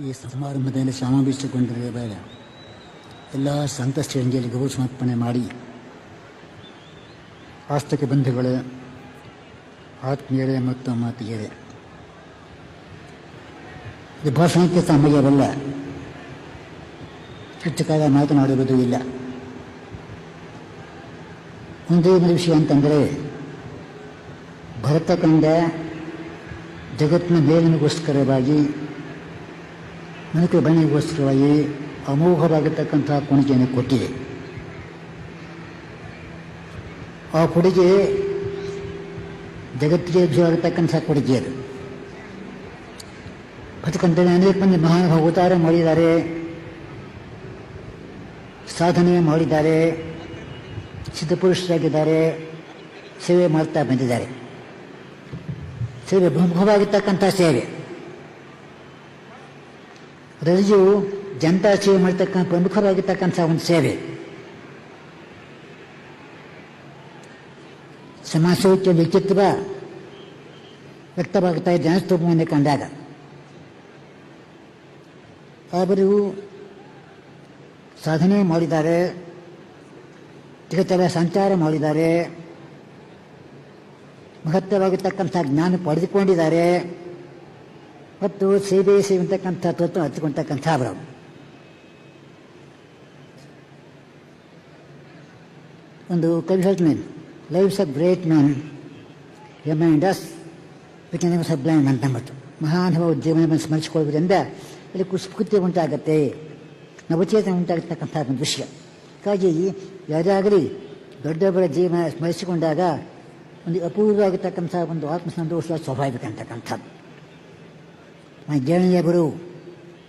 ಈ ಸಮಾರಂಭದಲ್ಲಿ ಸಮಾವೇಶಗೊಂಡಿರುವ ಬೇಗ ಎಲ್ಲ ಸಂತ ಶ್ರೇಣಿಯಲ್ಲಿ ಗೌರವ ಸಮರ್ಪಣೆ ಮಾಡಿ. ಆಸ್ತಿಕ ಬಂಧುಗಳು, ಆತ್ಮೀಯರೇ ಮತ್ತು ಮಾತಿಗೆರೆ. ಇದು ಭಾಷಣಕ್ಕೆ ಸಮಯವಲ್ಲ ಹೆಚ್ಚು ಕಾಲ ಮಾತನಾಡುವುದೂ ಇಲ್ಲ. ಒಂದೇ ಒಂದು ವಿಷಯ ಅಂತಂದರೆ, ಭರತ ಕಂಡ ಜಗತ್ತಿನ ಮೇಲಿನಗೋಸ್ಕರವಾಗಿ ಮನುಷ್ಯ ಬಣ್ಣಗೋಸ್ಕರವಾಗಿ ಅಮೋಘವಾಗಿರ್ತಕ್ಕಂಥ ಕೊಡುಗೆಯನ್ನು ಕೊಟ್ಟಿದೆ ಆ ಕೊಡುಗೆ ಜಗತ್ತಿಗೆ ಜೋರಾಗಿರ್ತಕ್ಕಂಥ ಕೊಡುಗೆ ಅದು. ಅದಕ್ಕಂತ ಅನೇಕ ಮಂದಿ ಮಹಾನ್ ಅವತಾರ ಮಾಡಿದ್ದಾರೆ. ಸಾಧನೆ ಮಾಡಿದ್ದಾರೆ. ಸಿದ್ಧಪುರುಷರಾಗಿದ್ದಾರೆ ಸೇವೆ ಮಾಡ್ತಾ ಬಂದಿದ್ದಾರೆ. ಸೇವೆ ಪ್ರಮುಖವಾಗಿರ್ತಕ್ಕಂಥ ಸೇವೆ. ರಜು ಜನತಾ ಸೇವೆ ಮಾಡ್ತಕ್ಕಂಥ ಪ್ರಮುಖರಾಗಿರ್ತಕ್ಕಂಥ ಒಂದು ಸೇವೆ. ಸಮಾಜಕ್ಕೆ ವ್ಯಕ್ತಿತ್ವ ವ್ಯಕ್ತವಾಗುತ್ತಾ ಇದೆ ಜನಸ್ತೂಪವನ್ನು ಕಂಡಾಗ. ಅವರು ಸಾಧನೆ ಮಾಡಿದ್ದಾರೆ, ಜಗತ್ತೆಲ್ಲ ಸಂಚಾರ ಮಾಡಿದ್ದಾರೆ, ಮಹತ್ವವಾಗಿರ್ತಕ್ಕಂಥ ಜ್ಞಾನ ಪಡೆದುಕೊಂಡಿದ್ದಾರೆ. ಮತ್ತು ಸೇವೆ ಅಂತಕ್ಕಂಥ ತತ್ವ ಹಚ್ಚಿಕೊಳ್ತಕ್ಕಂಥ ಅವರು. ಒಂದು ಕವಿ man lives a great man remind us ವಿಜ್ಞಾನ ಸಬ್ಲೈನ್ ಅಂತ ಮತ್ತು ಮಹಾನುಭವ ಜೀವನವನ್ನು ಸ್ಮರಿಸಿಕೊಳ್ಳುವುದರಿಂದ ಇಲ್ಲಿ ಕುಸ್ಫೂರ್ತಿ ಉಂಟಾಗತ್ತೆ. ನವಚೇತನ ಉಂಟಾಗತಕ್ಕಂಥ ಒಂದು ವಿಷಯ. ಹಾಗಾಗಿ ಯಾರಾಗಲಿ ದೊಡ್ಡವರ ಜೀವನ ಸ್ಮರಿಸಿಕೊಂಡಾಗ ಒಂದು ಅಪೂರ್ವ ಆಗಿರ್ತಕ್ಕಂಥ ಒಂದು ಆತ್ಮಸಂತೋಷ ಸ್ವಾಭಾವಿಕ ಅಂತಕ್ಕಂಥದ್ದು ಜೇಣಿಯವರು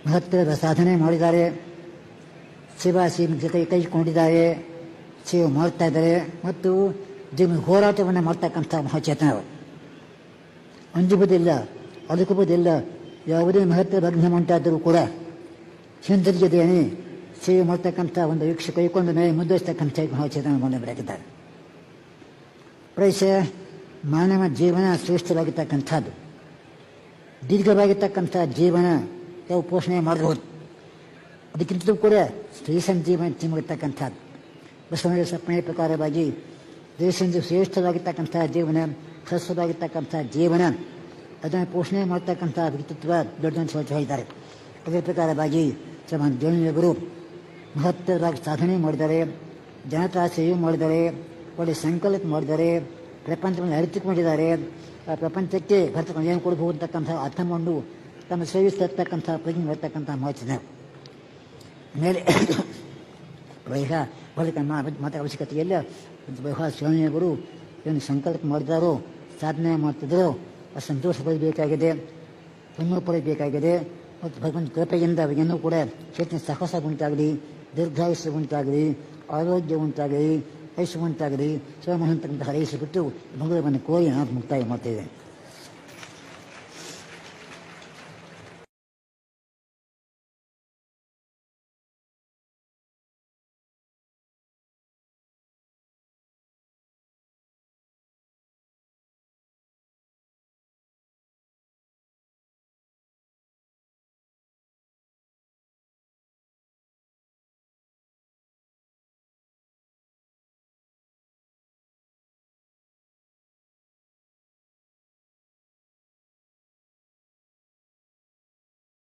ಮಹತ್ವದ ಸಾಧನೆ ಮಾಡಿದ್ದಾರೆ. ಶಿವ ಶಿವ ಜೊತೆ ಕೈಕೊಂಡಿದ್ದಾರೆ ಶಿವ ಮಾಡ್ತಾ ಇದ್ದಾರೆ. ಮತ್ತು ಜೀವನ ಹೋರಾಟವನ್ನು ಮಾಡ್ತಕ್ಕಂಥ ಮಹಾಚೇತನವರು ಅಂಜುವುದಿಲ್ಲ ಅದುಕುವುದಿಲ್ಲ ಯಾವುದೇ ಮಹತ್ವ ಭಗ್ನ ಉಂಟಾದರೂ ಕೂಡ ಹಿಂದಿರುಗಿದೇನೆ ಸೇವೆ ಮಾಡ್ತಕ್ಕಂಥ ಒಂದು ವೀಕ್ಷ ಕೈಕೊಂಡು ಮೇಲೆ ಮುಂದುವರಿಸ್ತಕ್ಕಂಥ ಮಹಾಚೇತನ ಬೆಳಗಿದ್ದಾರೆ ಪ್ರಾಯಶಃ ಮಾನವ ಜೀವನ ಶ್ರೇಷ್ಠವಾಗಿರ್ತಕ್ಕಂಥದ್ದು. ದೀರ್ಘವಾಗಿರ್ತಕ್ಕಂಥ ಜೀವನ ಯಾವ ಪೋಷಣೆ ಮಾಡಬಹುದು ಅದಕ್ಕಿಂತಲೂ ಕೂಡ ಸ್ತ್ರೀ ಸಂಜೀವನ ತಿಮ್ಮಿರ್ತಕ್ಕಂಥದ್ದು ಬಸವನ ಸಪ್ಪಣೆ ಪ್ರಕಾರವಾಗಿ ದೇಶದಿಂದ ಶ್ರೇಷ್ಠವಾಗಿರ್ತಕ್ಕಂಥ ಜೀವನ ಸ್ವಸ್ಥವಾಗಿರ್ತಕ್ಕಂಥ ಜೀವನ, ಅದನ್ನು ಪೋಷಣೆ ಮಾಡ್ತಕ್ಕಂಥ ವ್ಯಕ್ತಿತ್ವ ದೊಡ್ಡ ಹೇಳಿದ್ದಾರೆ ಅದರ ಪ್ರಕಾರವಾಗಿ ಶ್ರಮ ಜೋನಿಯವರು ಮಹತ್ತರವಾಗಿ ಸಾಧನೆ ಮಾಡಿದ್ದಾರೆ ಜನತಾ ಸೇವೆ ಮಾಡಿದ್ದಾರೆ, ಒಳ್ಳೆ ಸಂಕಲ್ಪ ಮಾಡಿದ್ದಾರೆ ಪ್ರಪಂಚವನ್ನು ಅರಿತುಕೊಂಡಿದ್ದಾರೆ ಪ್ರಪಂಚಕ್ಕೆ ಭರ್ತಕೊಂಡು ಏನು ಕೊಡಬಹುದು ಅಂತಕ್ಕಂಥ ಅರ್ಥಮಂಡು ತಮ್ಮ ಸೇವಿಸ್ತಕ್ಕಂಥ ಪ್ರಜ್ಞೆ ಬರ್ತಕ್ಕಂಥ ಮಹತ್ವ ಮೇಲೆ ಈಗ ಬಳಿಕ ಮಾತಾಡ ಅವಶ್ಯಕತೆ ಇಲ್ಲ. ಬಹಳ ಸ್ವಾಮಿಯವರು ಏನು ಸಂಕಲ್ಪ ಮಾಡಿದಾರೋ, ಸಾಧನೆ ಮಾಡ್ತಿದ್ದರೋ ಆ ಸಂತೋಷ ಪಡಬೇಕಾಗಿದೆ, ಪುಣ್ಯ ಪಡಬೇಕಾಗಿದೆ. ಮತ್ತು ಭಗವಂತ ಕೃಪೆಯಿಂದ ಅವರಿಗೆಲ್ಲೂ ಕೂಡ ಚೇತನ ಸಾಹಸ ಉಂಟಾಗಲಿ, ದೀರ್ಘಾಯುಷ್ಯ ಉಂಟಾಗಲಿ, ಆರೋಗ್ಯ ಉಂಟಾಗಲಿ ಐಶ್ವ ಉಂಟಾಗಲಿ ಶಿವಮಹಂತಕ್ಕಂಥ ಹರಯಿಸಿಬಿಟ್ಟು ಮಂಗಳವನ್ನು ಕೋರಿ ನಾನು ಮುಕ್ತಾಯ ಮಾಡ್ತಿದ್ದೇನೆ